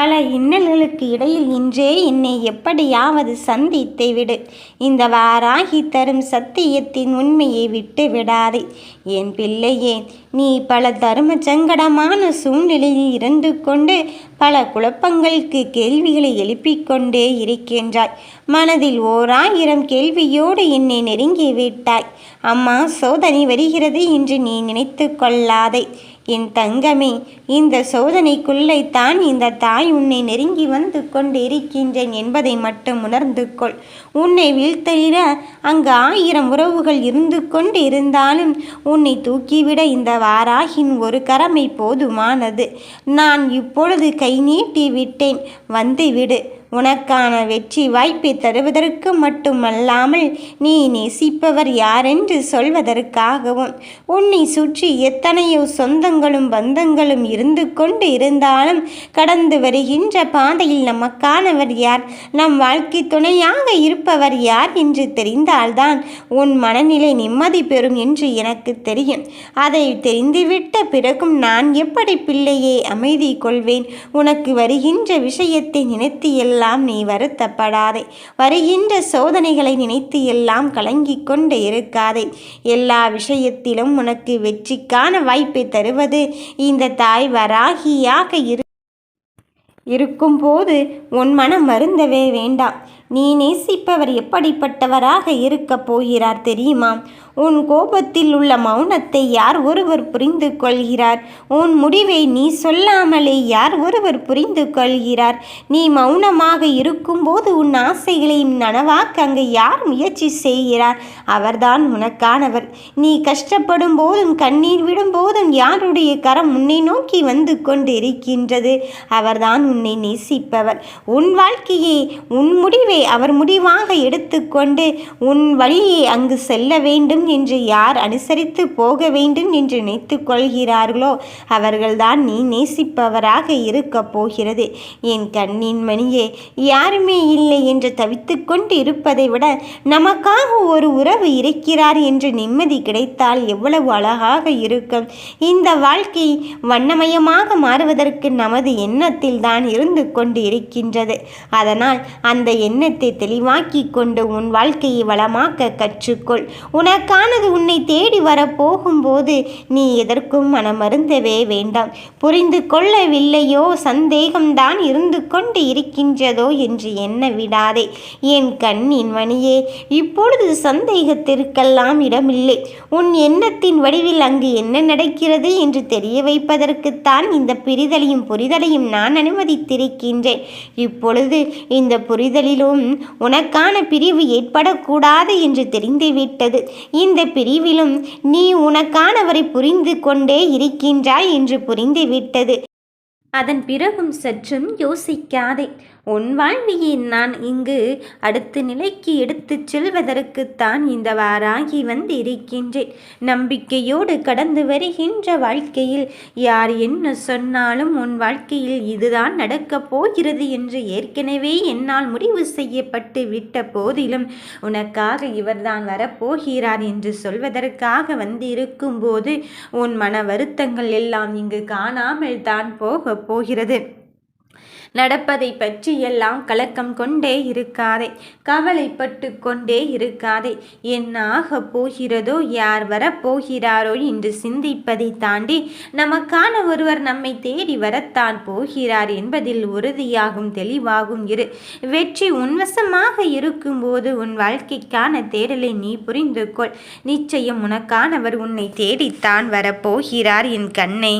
பல இன்னல்களுக்கு இடையில் இன்றே என்னை எப்படியாவது சந்தித்து விடு. இந்த வாராகி தரும் சத்தியத்தின் உண்மையை விட்டு விடாதே. என் பிள்ளையே நீ பல தர்ம சங்கடமான சூழ்நிலையில் இருந்து கொண்டு பல குழப்பங்களுக்கு கேள்விகளை எழுப்பிக் கொண்டே இருக்கின்றாய். மனதில் ஓராயிரம் கேள்வியோடு என்னை நெருங்கி விட்டாய் அம்மா சோதனை வருகிறது என்று நீ நினைத்து கொள்ளாதே. என் தங்கமே இந்த சோதனைக்குள்ளே தான் இந்த தாய் உன்னை நெருங்கி வந்து கொண்டு இருக்கின்றேன் என்பதை மட்டும் உணர்ந்து கொள். உன்னை வீழ்த்தலிட அங்கு ஆயிரம் உறவுகள் இருந்து கொண்டு இருந்தாலும் உன்னை தூக்கிவிட இந்த வாராகின் ஒரு கரமை போதுமானது. நான் இப்பொழுது கை நீட்டி விட்டேன். வந்து விடு. உனக்கான வெற்றி வாய்ப்பை தருவதற்கு மட்டுமல்லாமல் நீ நேசிப்பவர் யாரென்று சொல்வதற்காகவும் உன்னை சுற்றி எத்தனையோ சொந்தங்களும் பந்தங்களும் இருந்து கொண்டு இருந்தாலும் கடந்து வருகின்ற பாதையில் நமக்கானவர் யார்? நம் வாழ்க்கை துணையாக இருப்பவர் யார் என்று தெரிந்தால்தான் உன் மனநிலை நிம்மதி பெறும் என்று எனக்கு தெரியும். அதை தெரிந்துவிட்ட பிறகும் நான் எப்படி பிள்ளையை அமைதி கொள்வேன்? உனக்கு வருகின்ற விஷயத்தை நினைத்து எல்லாம் நீ வருத்தப்படாதே. வருகின்ற சோதனைகளை நினைத்து எல்லாம் கலங்கிக் கொண்டு இருக்காதே. எல்லா விஷயத்திலும் உனக்கு வெற்றிக்கான வாய்ப்பை தருவது இந்த தாய் வராகியாக இரு. இருக்கும்போது உன் மனம் வருந்தவே வேண்டாம். நீ நேசிப்பவர் எப்படிப்பட்டவராக இருக்கப் போகிறார் தெரியுமா? உன் கோபத்தில் உள்ள மௌனத்தை யார் ஒருவர் புரிந்து கொள்கிறார்? உன் முடிவை நீ சொல்லாமலே யார் ஒருவர் புரிந்து கொள்கிறார்? நீ மௌனமாக இருக்கும்போது உன் ஆசைகளை நனவாக்க அங்கு யார் முயற்சி செய்கிறார்? அவர்தான் உனக்கானவர். நீ கஷ்டப்படும் போதும் கண்ணீர் விடும் போதும் யாருடைய கரம் உன்னை நோக்கி வந்து கொண்டு இருக்கின்றது அவர்தான் உன்னை நேசிப்பவர். உன் வாழ்க்கையை உன் முடிவை அவர் முடிவாக எடுத்துக்கொண்டு உன் வழியை அங்கு செல்ல வேண்டும் என்று யார் அனுசரித்து போக வேண்டும் என்று நினைத்து கொள்கிறார்களோ அவர்கள்தான் நீ நேசிப்பவராக இருக்கப் போகிறது. என் கண்ணின் மணியே யாருமே இல்லை என்று தவித்து கொண்டு இருப்பதை விட நமக்காக ஒரு உறவு இருக்கிறார் என்று நிம்மதி கிடைத்தால் எவ்வளவு அழகாக இருக்கும். இந்த வாழ்க்கை வண்ணமயமாக மாறுவதற்கு நமது எண்ணத்தில் தான் இருந்து கொண்டு இருக்கின்றது. அதனால் அந்த எண்ணத்தை தெளிவாக்கி கொண்டு உன் வாழ்க்கையை வளமாக்க கற்றுக்கொள். உனக்கானது உன்னை தேடி வரப்போகும்போது நீ எதற்கும் மனமருந்தவே வேண்டாம். புரிந்து கொள்ளவில்லையோ சந்தேகம்தான் இருந்து கொண்டு இருக்கின்றதோ என்று எண்ண விடாதே. என் கண்ணின் மணியே இப்பொழுது சந்தேகத்திற்கெல்லாம் இடமில்லை. உன் எண்ணத்தின் வடிவில் அங்கு என்ன நடக்கிறது என்று தெரிய வைப்பதற்குத்தான் இந்த பிரிதலையும் புரிதலையும் நான் அனுமதித்திருக்கின்றேன். இப்பொழுது இந்த புரிதலிலும் உனக்கான பிரிவு ஏற்படக்கூடாது என்று தெரிந்துவிட்டது. இந்த பிரிவிலும் நீ உனக்கானவரை புரிந்து கொண்டே இருக்கின்றாய் என்று புரிந்துவிட்டது. அதன் பிறகும் சற்றும் யோசிக்காதே. உன் வாழ்வியை நான் இங்கு அடுத்த நிலைக்கு எடுத்துச் செல்வதற்குத்தான் இந்த வாராகி வந்து இருக்கின்றேன் நம்பிக்கையோடு கடந்து வருகின்ற வாழ்க்கையில் யார் என்ன சொன்னாலும் உன் வாழ்க்கையில் இதுதான் நடக்கப் போகிறது என்று ஏற்கனவே என்னால் முடிவு செய்யப்பட்டு விட்ட போதிலும் உனக்காக இவர்தான் வரப்போகிறார் என்று சொல்வதற்காக வந்திருக்கும் போது உன் மன வருத்தங்கள் எல்லாம் இங்கு காணாமல் தான் போக போகிறது. நடப்பதை பற்றி எல்லாம் கலக்கம் கொண்டே இருக்காதே கவலைப்பட்டு கொண்டே இருக்காதே என்னாக போகிறதோ யார் வரப்போகிறாரோ என்று சிந்திப்பதை தாண்டி நமக்கான ஒருவர் நம்மை தேடி வரத்தான் போகிறார் என்பதில் உறுதியாகும் தெளிவாகும் இரு. வெற்றி உன்வசமாக இருக்கும்போது உன் வாழ்க்கைக்கான தேடலை நீ புரிந்து கொள் நிச்சயம் உனக்கானவர் உன்னை தேடித்தான் வரப்போகிறார் என் கண்ணை.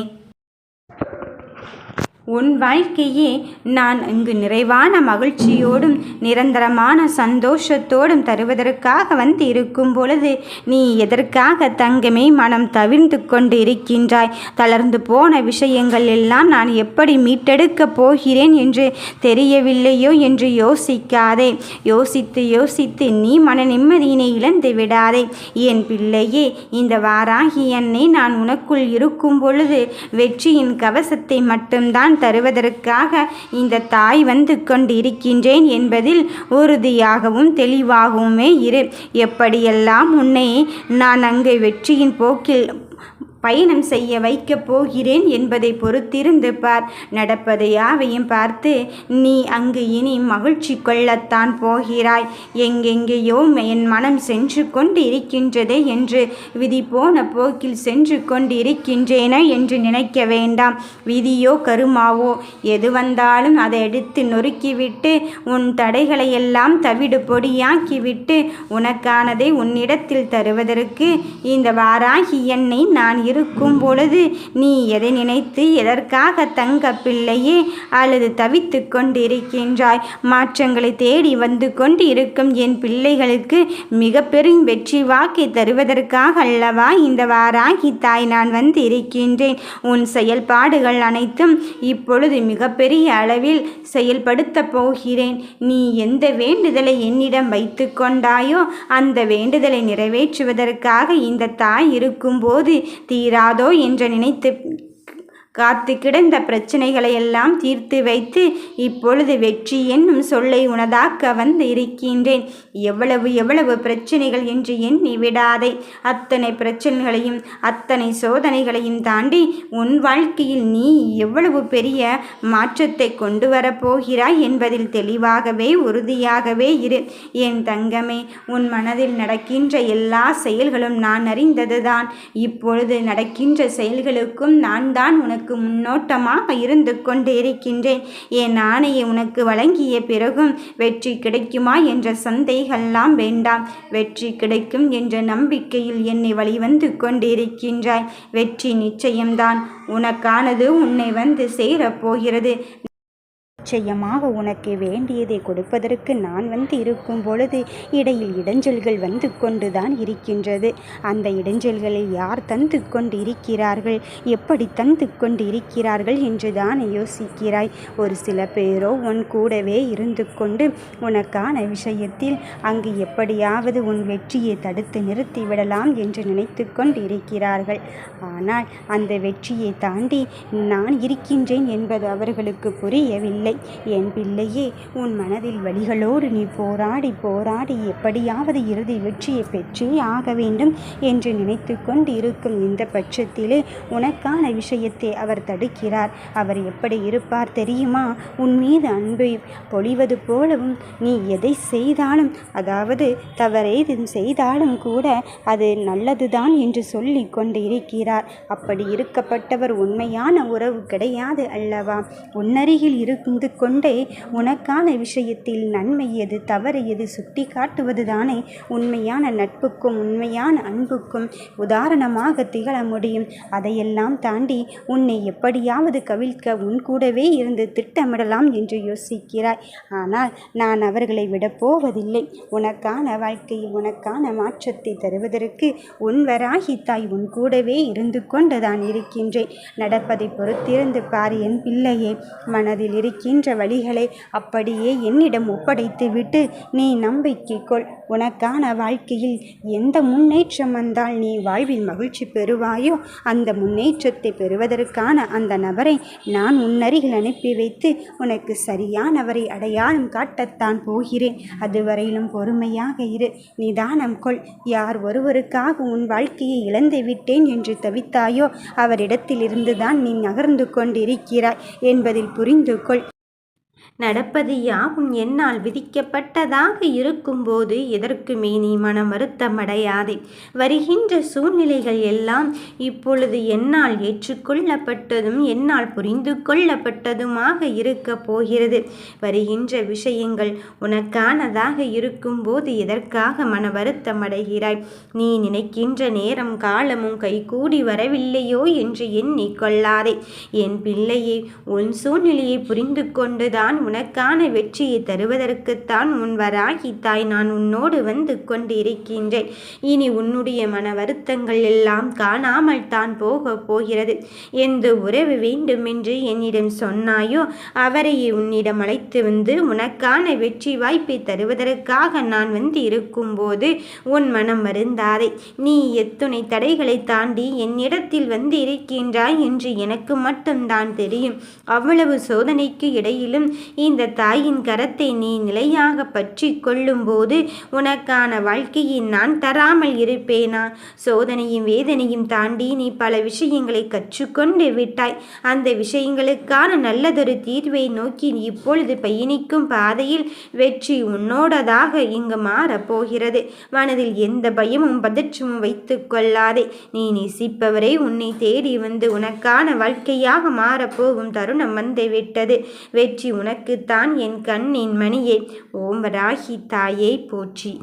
உன் வாழ்க்கையே நான் இங்கு நிறைவான மகிழ்ச்சியோடும் நிரந்தரமான சந்தோஷத்தோடும் தருவதற்காக வந்து இருக்கும் பொழுது நீ எதற்காக தங்கமே மனம் தவிர்ந்து கொண்டு இருக்கின்றாய் தளர்ந்து போன விஷயங்கள் எல்லாம் நான் எப்படி மீட்டெடுக்கப் போகிறேன் என்று தெரியவில்லையோ என்று யோசிக்காதே. யோசித்து யோசித்து நீ மன நிம்மதியினை இழந்து விடாதே. என் பிள்ளையே இந்த வாராகி என்னை நான் உனக்குள் இருக்கும் பொழுது வெற்றியின் கவசத்தை மட்டும்தான் தருவதற்காக இந்த தாய் வந்து கொண்டிருக்கின்றேன் என்பதில் உறுதியாகவும் தெளிவாகவுமே இரு. எப்படியெல்லாம் உன்னை நான் அங்கே வெற்றியின் போக்கில் பயணம் செய்ய வைக்கப் போகிறேன் என்பதை பொறுத்திருந்து பார் நடப்பதையாவையும் பார்த்து நீ அங்கு இனி மகிழ்ச்சி கொள்ளத்தான் போகிறாய். எங்கெங்கேயோ என் மனம் சென்று கொண்டு இருக்கின்றதே என்று விதி போன போக்கில் சென்று கொண்டு இருக்கின்றேன என்று நினைக்க வேண்டாம். விதியோ கருமாவோ எது வந்தாலும் அதை எடுத்து நொறுக்கிவிட்டு உன் தடைகளை எல்லாம் தவிடு பொடியாக்கிவிட்டு உனக்கானதை உன்னிடத்தில் தருவதற்கு இந்த வாராகி என்னை நான் இருக்கும் பொழுது நீ எதை நினைத்து எதற்காக தங்க பிள்ளையே அல்லது தவித்து கொண்டிருக்கின்றாய்? மாற்றங்களை தேடி வந்து கொண்டு இருக்கும் என் பிள்ளைகளுக்கு மிக பெரும் வெற்றி வாக்கை தருவதற்காக அல்லவா இந்த வாராகி தாய் நான் வந்து இருக்கின்றேன் உன் செயல்பாடுகள் அனைத்தும் இப்பொழுது மிகப்பெரிய அளவில் செயல்படுத்த போகிறேன். நீ எந்த வேண்டுதலை என்னிடம் வைத்து கொண்டாயோ அந்த வேண்டுதலை நிறைவேற்றுவதற்காக இந்த தாய் இருக்கும்போது தீராதோ என்று நினைத்து காத்து கிடந்த பிரச்சனைகளை எல்லாம் தீர்த்து வைத்து இப்பொழுது வெற்றி என்னும் சொல்லை உனதாக்க வந்து இருக்கின்றேன். எவ்வளவு எவ்வளவு பிரச்சனைகள் என்று எண்ணி விடாதே. அத்தனை பிரச்சனைகளையும் அத்தனை சோதனைகளையும் தாண்டி உன் வாழ்க்கையில் நீ எவ்வளவு பெரிய மாற்றத்தை கொண்டு வரப்போகிறாய் என்பதில் தெளிவாகவே உறுதியாகவே இரு. என் தங்கமே உன் மனதில் நடக்கின்ற எல்லா செயல்களும் நான் அறிந்ததுதான். இப்பொழுது நடக்கின்ற செயல்களுக்கும் நான் தான் உனக்கு உனக்கு முன்னோட்டமாக இருந்து கொண்டு இருக்கின்றேன் என் ஆணையை உனக்கு வழங்கிய பிறகும் வெற்றி கிடைக்குமா என்ற சந்தைகள்லாம் வேண்டாம். வெற்றி கிடைக்கும் என்ற நம்பிக்கையில் என்னை வழிவந்து கொண்டிருக்கின்றாய். வெற்றி நிச்சயம்தான். உனக்கானது உன்னை வந்து சேரப்போகிறது. நிச்சயமாக உனக்கு வேண்டியதை கொடுப்பதற்கு நான் வந்து இருக்கும் பொழுது இடையில் இடைஞ்சல்கள் வந்து கொண்டுதான் இருக்கின்றது. அந்த இடைஞ்சல்களை யார் தந்து கொண்டு இருக்கிறார்கள் எப்படி தந்து கொண்டு இருக்கிறார்கள் என்றுதான் யோசிக்கிறாய். ஒரு சில பேரோ உன் கூடவே இருந்து கொண்டு உனக்கான விஷயத்தில் அங்கு எப்படியாவது உன் வெற்றியை தடுத்து நிறுத்திவிடலாம் என்று நினைத்து கொண்டு இருக்கிறார்கள் ஆனால் அந்த வெற்றியை தாண்டி நான் இருக்கின்றேன் என்பது அவர்களுக்கு புரியவில்லை. இல்லை. என் பிள்ளையே உன் மனதில் வழிகளோடு நீ போராடி போராடி எப்படியாவது இறுதி வெற்றியை பெற்றே ஆக வேண்டும் என்று நினைத்து கொண்டு இருக்கும் இந்த பட்சத்திலே உனக்கான விஷயத்தை அவர் தடுக்கிறார். அவர் எப்படி இருப்பார் தெரியுமா? உன் மீது அன்பை பொழிவது போலவும் நீ எதை செய்தாலும் அதாவது தவறேது செய்தாலும் கூட அது நல்லதுதான் என்று சொல்லி கொண்டு இருக்கிறார் அப்படி இருக்கப்பட்டவர் உண்மையான உறவு கிடையாது அல்லவா? உன்னருகில் இருக்கும் இருந்து கொண்டே உனக்கான விஷயத்தில் நன்மை எது தவறு எது சுட்டி காட்டுவதுதானே உண்மையான நட்புக்கும் உண்மையான அன்புக்கும் உதாரணமாக திகழ முடியும். அதையெல்லாம் தாண்டி உன்னை எப்படியாவது கவிழ்க்க உன் கூடவே இருந்து திட்டமிடலாம் என்று யோசிக்கிறாய். ஆனால் நான் அவர்களை விடப்போவதில்லை உனக்கான வாழ்க்கையில் உனக்கான மாற்றத்தை தருவதற்கு உன் வராகி தாய் உன் கூடவே இருந்து கொண்டுதான் இருக்கின்றேன். நடப்பதை பொறுத்திருந்து பார் என் பிள்ளையே. மனதில் இருக்கின்ற இருக்கின்ற வழிகளை அப்படியே என்னிடம் ஒப்படைத்து விட்டு நீ நம்பிக்கை கொள். உனக்கான வாழ்க்கையில் எந்த முன்னேற்றம் வந்தால் நீ வாழ்வில் மகிழ்ச்சி பெறுவாயோ அந்த முன்னேற்றத்தை பெறுவதற்கான அந்த நபரை நான் உன்னருகில் அனுப்பி வைத்து உனக்கு சரியானவரை அடையாளம் காட்டத்தான் போகிறேன். அதுவரையிலும் பொறுமையாக இரு. நிதானம் கொள். யார் ஒருவருக்காக உன் வாழ்க்கையை இழந்து விட்டேன் என்று தவித்தாயோ அவரிடத்திலிருந்துதான் நீ நகர்ந்து கொண்டிருக்கிறாய் என்பதில் புரிந்து கொள். நடப்பது யாவும் என்னால் விதிக்கப்பட்டதாக இருக்கும்போது எதற்குமே நீ மனம் வருத்தமடையாதே வருகின்ற சூழ்நிலைகள் எல்லாம் இப்பொழுது என்னால் ஏற்றுக்கொள்ளப்பட்டதும் என்னால் புரிந்து கொள்ளப்பட்டதுமாக இருக்க போகிறது. வருகின்ற விஷயங்கள் உனக்கானதாக இருக்கும்போது எதற்காக மன வருத்தமடைகிறாய் நீ நினைக்கின்ற நேரம் காலமும் கைகூடி வரவில்லையோ என்று எண்ணிக்கொள்ளாதே என் பிள்ளையை உன் சூழ்நிலையை புரிந்து கொண்டுதான் நான் உனக்கான வெற்றியை தருவதற்குத்தான் உன் வராகி தாய் நான் உன்னோடு வந்து கொண்டிருக்கின்றேன். இனி உன்னுடைய மன வருத்தங்கள் எல்லாம் காணாமல் தான் போக போகிறது. எந்த உறவு வேண்டும் என்று என்னிடம் சொன்னாயோ அவரையே உன்னிடம் அழைத்து வந்து உனக்கான வெற்றி வாய்ப்பை தருவதற்காக நான் வந்து இருக்கும்போது உன் மனம் வருந்தாதே. நீ எத்துணை தடைகளை தாண்டி என்னிடத்தில் வந்து இருக்கின்றாய் என்று எனக்கு மட்டும்தான் தெரியும். அவ்வளவு சோதனைக்கு இடையிலும் இந்த தாயின் கரத்தை நீ நிலையாக பற்றி கொள்ளும்போது உனக்கான வாழ்க்கையை நான் தராமல் இருப்பேனா? சோதனையும் வேதனையும் தாண்டி நீ பல விஷயங்களை கற்றுக்கொண்டு விட்டாய். அந்த விஷயங்களுக்கான நல்லதொரு தீர்வை நோக்கி இப்பொழுது பயணிக்கும் பாதையில் வெற்றி உன்னோடதாக இங்கு மாறப்போகிறது மனதில் எந்த பயமும் பதற்றமும் வைத்து கொள்ளாதே. நீ நேசிப்பவரை உன்னை தேடி வந்து உனக்கான வாழ்க்கையாக மாறப்போகும் தருணம் வந்து விட்டது வெற்றி எனக்குத்தான் என் கண்ணின் மணியே. ஓம் ராகி தாயை போற்றி.